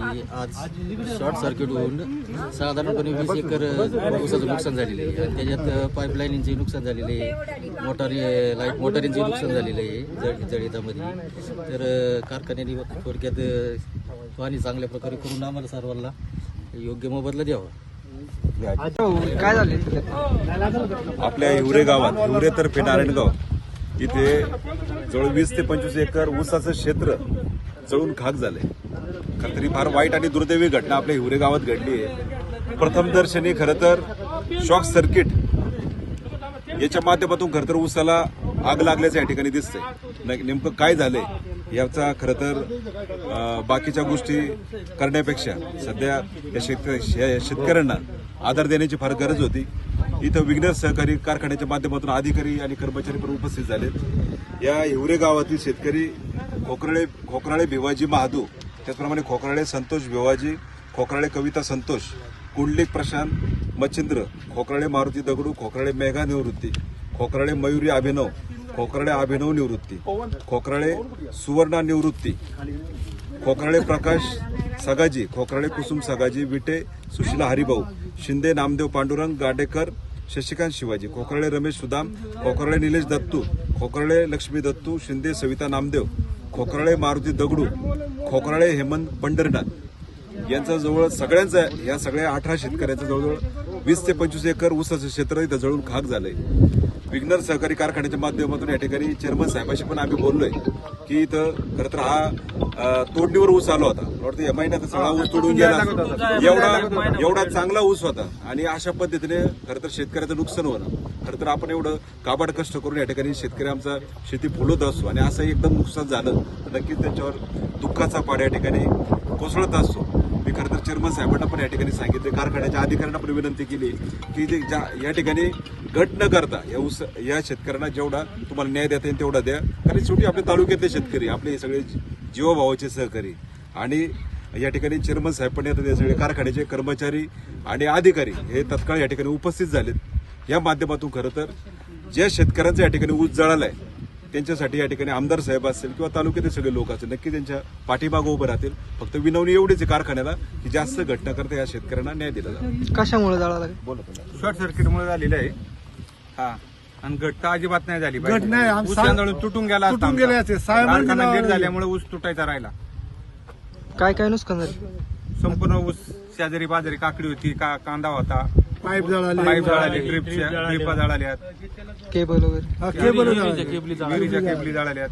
आज short circuit होऊन साधारणपणे वीस एकर ऊसाचं नुकसान झालेलं आहे. आणि त्याच्यात पाईपलाईनचे नुकसान झालेले आहे. मोटारी लाइट मोटारींचे नुकसान झालेलं आहे जळ जळितामध्ये. तर कारखान्याने थोडक्यात पाणी चांगल्या प्रकारे करून आम्हाला सर्वांना योग्य मोबदला द्यावा. काय झाले आपल्या हिवरे गावात हिवरे तर्फे नारायणगाव इथे जवळ वीस ते पंचवीस एकर ऊसाचं क्षेत्र जळून खाक झालंय. खरं तरी फार वाईट आणि दुर्दैवी घटना आपल्या हिवरे गावात घडली आहे. प्रथमदर्शनी खरं तर शॉक सर्किट याच्या माध्यमातून खरं तर ऊसाला आग लागल्याचं या ठिकाणी दिसतंय. नेमकं काय झालंय याचा खरं तर बाकीच्या गोष्टी करण्यापेक्षा सध्या या शेतकऱ्या या शेतकऱ्यांना आधार देण्याची फार गरज होती. इथं विघ्नर सहकारी कारखान्याच्या माध्यमातून अधिकारी आणि कर्मचारी पण उपस्थित झालेत. या हिवरे गावातील शेतकरी खोकराळे खोकराळे भिवाजी महादू त्याचप्रमाणे खोकराळे संतोष बेवाजी खोकराळे कविता संतोष कुंडलिक प्रशांत मच्छिंद्र खोकराळे मारुती दगडू खोकराळे मेघा निवृत्ती खोकराळे मयुरी अभिनव खोकराळे अभिनव निवृत्ती खोकराळे सुवर्णा निवृत्ती खोकराळे प्रकाश सगाजी खोकराळे कुसुम सगाजी विटे सुशीला हरिभाऊ शिंदे नामदेव पांडुरंग गाडेकर शशिकांत शिवाजी खोकराळे रमेश सुदाम खोकराळे निलेश दत्तू खोकराळे लक्ष्मी दत्तू शिंदे सविता नामदेव खोकराळे मारुती दगडू खोकराळे हेमंत पंढरीनाथ यांचा जवळ सगळ्यांचा या सगळ्या अठरा शेतकऱ्यांचं जवळजवळ वीस ते पंचवीस एकर ऊसाचं क्षेत्र इथं जळून खाक झालंय. विग्नर सहकारी कारखान्याच्या माध्यमातून या ठिकाणी चेअरमन साहेबाशी पण आम्ही बोललोय की इथं खरं तर हा अं, तोडणीवर ऊस आला होता. वाटतं या महिन्यात सगळा ऊस तोडून गेला एवढा एवढा चांगला ऊस होता. आणि अशा पद्धतीने खरं तर शेतकऱ्याचं नुकसान होणं खरं तर आपण एवढं काबाड कष्ट करून या ठिकाणी शेतकरी आमचा शेती फुलत असतो आणि असं एकदम नुकसान झालं तर नक्कीच त्याच्यावर दुःखाचा पाड या ठिकाणी कोसळत असतो. मी खरं तर चेअरमन साहेबांना पण या ठिकाणी सांगितले कारखान्याच्या अधिकाऱ्यांना पण विनंती केली की जे ज्या- या ठिकाणी गट न करता या उस या शेतकऱ्यांना जेवढा तुम्हाला न्याय देता येईल तेवढा द्या. कारण शेवटी आपल्या तालुक्यातले शेतकरी आपले हे सगळे जीवभावाचे सहकारी आणि या ठिकाणी चेअरमन साहेब पण येतात या सगळे कारखान्याचे कर्मचारी आणि अधिकारी हे तत्काळ या ठिकाणी उपस्थित झालेत. या माध्यमातून खरं तर ज्या शेतकऱ्यांचा या ठिकाणी ऊस जळालाय त्यांच्यासाठी या ठिकाणी आमदार साहेब असतील किंवा तालुक्यातील सगळे लोक असतील नक्की त्यांच्या पाठीमागं उभं राहतील फक्त विनवणी एवढीच आहे कारखान्याला की जास्त घटना करता या शेतकऱ्यांना न्याय दिला जावा कशामुळे जाळा लागेल बोला. शॉर्ट सर्किटमुळे झालेलं आहे हा आणि घट तर अजिबात नाही झाली घट नाही, आम- ऊस सा- तांदूळ तुटून गेला असता तुटून आमचा. गेले असते. साहेबांनी कारखाना लेट लावलेली. झाल्यामुळे ऊस तुटायचा राहिला काय काय नुकसान झालं संपूर्ण ऊस शेजारी बाजारी काकडी होती का कांदा होता. पाईप जळाले. पाईप जळाले ड्रिपच्या ड्रिपा जळाल्यात केबल वगैरे. हा, केबल जळाले. विहिरीच्या केबली जळाल्यात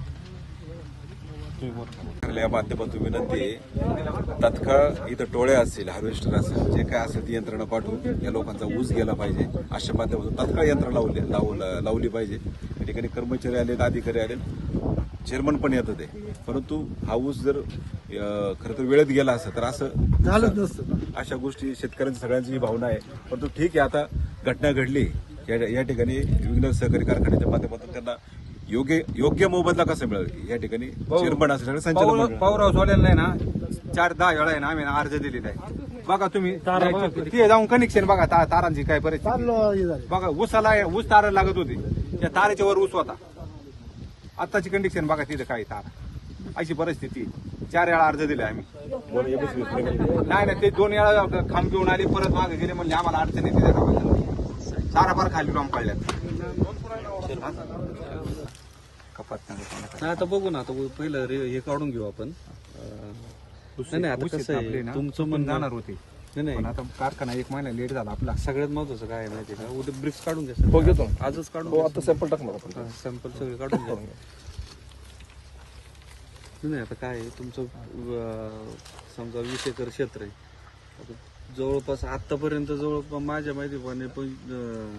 या माध्यमातून विनंती आहे तात्काळ इथं टोळ्या असतील हार्वेस्टर असेल जे काय असेल ती यंत्रणा पाठवून या लोकांचा ऊस गेला पाहिजे. अशा माध्यमातून तात्काळ यंत्रणा लावली लावू- लावली पाहिजे. या ठिकाणी कर्मचारी आलेत अधिकारी आले चेअरमन पण येत होते. परंतु हा ऊस जर खरं तर वेळेत गेला असता तर असं झालंच नसतं अशा गोष्टी शेतकऱ्यांची सगळ्यांची ही भावना आहे. परंतु ठीक आहे आता घटना घडली. या ठिकाणी विघ्न सहकारी कारखान्याच्या माध्यमातून त्यांना योग्य योग्य मोबदला कसा मिळेल? या ठिकाणी चेअरमन सगळे संचालक. पाऊराव सोडलेला आहे ना चार दहा वेळा आहे ना आम्ही अर्ज दिलेला आहे. बघा तुम्ही ते जाऊन कनेक्शन बघा तारांची काय परिस्थिती. झाले. बघा ऊसाला ऊस तारा लागत होती. त्या तारेच्या वर ऊस होता. आताची कंडिशन बघा तिथं काय तारा अशी परिस्थिती चार वेळा अर्ज दिले आम्ही. नाही नाही ते दोन वेळा खांब घेऊन आले परत मागे गेले म्हणजे आम्हाला अडचण येते त्या गावाला सारा फार खाली डॉम पडल्यात. कपात नाही, आता बघू ना आता पहिलं रे- हे काढून घेऊ आपण. नाही आता कसं तुमचं म्हणणं जाणार होते. नाही नाही. पण आता कारखाना एक महिना लेट झाला. आपला सगळ्यात महत्वाचं काय आहे माहिती आहे का? उद्या ब्रिक्स काढून घ्या आजच काढून आता सॅम्पल टाकणार आपण. सॅम्पल सगळे काढून घ्या. नाही आता काय आहे, तुमचं अं, समजा वीस एकर क्षेत्र आहे. आता जवळपास आतापर्यंत जवळपास माझ्या माहितीप्रमाणे पण अं,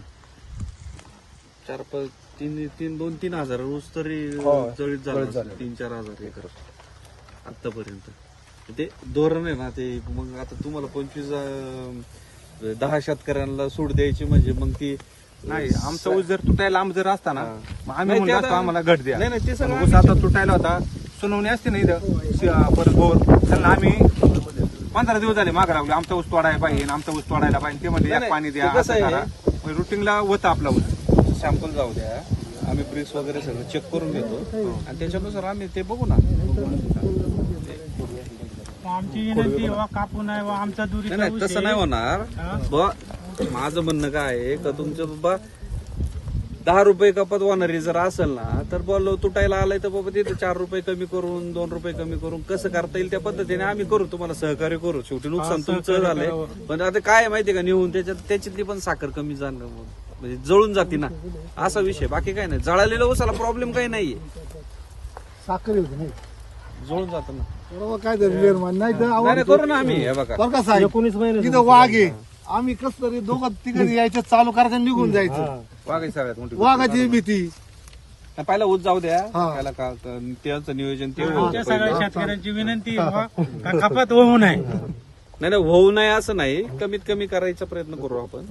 चार पाच तीन तीन दोन तीन हजार ऊस तरी जळीत झाला असेल. तीन चार हजार एकर. आतापर्यंत. ते धोरण आहे ना ते मग आता तुम्हाला पंचवीस अं, दहा शेतकऱ्यांना सूट द्यायची म्हणजे मग ती नाही आमचा ऊस जर तुटायला लांब जर असता ना हा. मग आम्ही नाही, ते म्हणलो आता- असतो आम्हाला घट द्या. नाही, नाही, ते सगळं पण ऊस आता तुटायला होता सुनावणी असते ना इथं श- परत बोर. त्यांना आम्ही पंधरा दिवस झाले मागे लागलो आमचा ऊस तोडायला पाहिजे आमचा ऊस तोडायला पाहिजे ते म्हणजे नाही, एक पाणी द्या ते कसं असं आहे? करा. रुटीनला होतं आपला ऊस. सॅम्पल जाऊ द्या. आम्ही ब्रिक्स वगैरे सगळं चेक करून घेतो. आणि त्याच्यानुसार आम्ही ते बघू ना. आमची विनंती वा कापू नाही वा आमचा दुरी नाही नाही तसं नाही होणार. बा माझं म्हणणं काय आहे का तुमचं बाबा दहा रुपये कपात होणारी जर असेल ना तर बोललो तुटायला आलाय तर बाबा तिथे चार रुपये कमी करून दोन रुपये कमी करून कसं करता येईल त्या पद्धतीने आम्ही करू तुम्हाला सहकार्य करू. शेवटी नुकसान तुमचं झालंय. पण आता काय माहितीये का निघून त्याच्यात त्याच्यातली पण साखर कमी जाणं मग. म्हणजे जळून जाते ना. असा विषय बाकी काय नाही. जळालेल्या उसाला प्रॉब्लेम काही नाहीये. साखर जळून जात ना. बरोबर काय तरी निर्माण. नाही तर नाही नाही, करू ना आम्ही. हे बघा. बरं का साहेब? तिथं वाघ आहे. आम्ही कस तरी दोघं तिकडे यायचं चालू करायचं आणि निघून जायचं. वाघाची सगळ्यात मोठी वाघाची भीती. नाही, पहिला ऊस जाऊ द्या. हा. त्याला का का- त्याचं नियोजन ते आमच्या सगळ्या पहिलं. शेतकऱ्यांची विनंती आहे का कपात होऊ नये. नाही नाही होऊ नये असं नाही. कमीत कमी करायचा प्रयत्न करू आपण.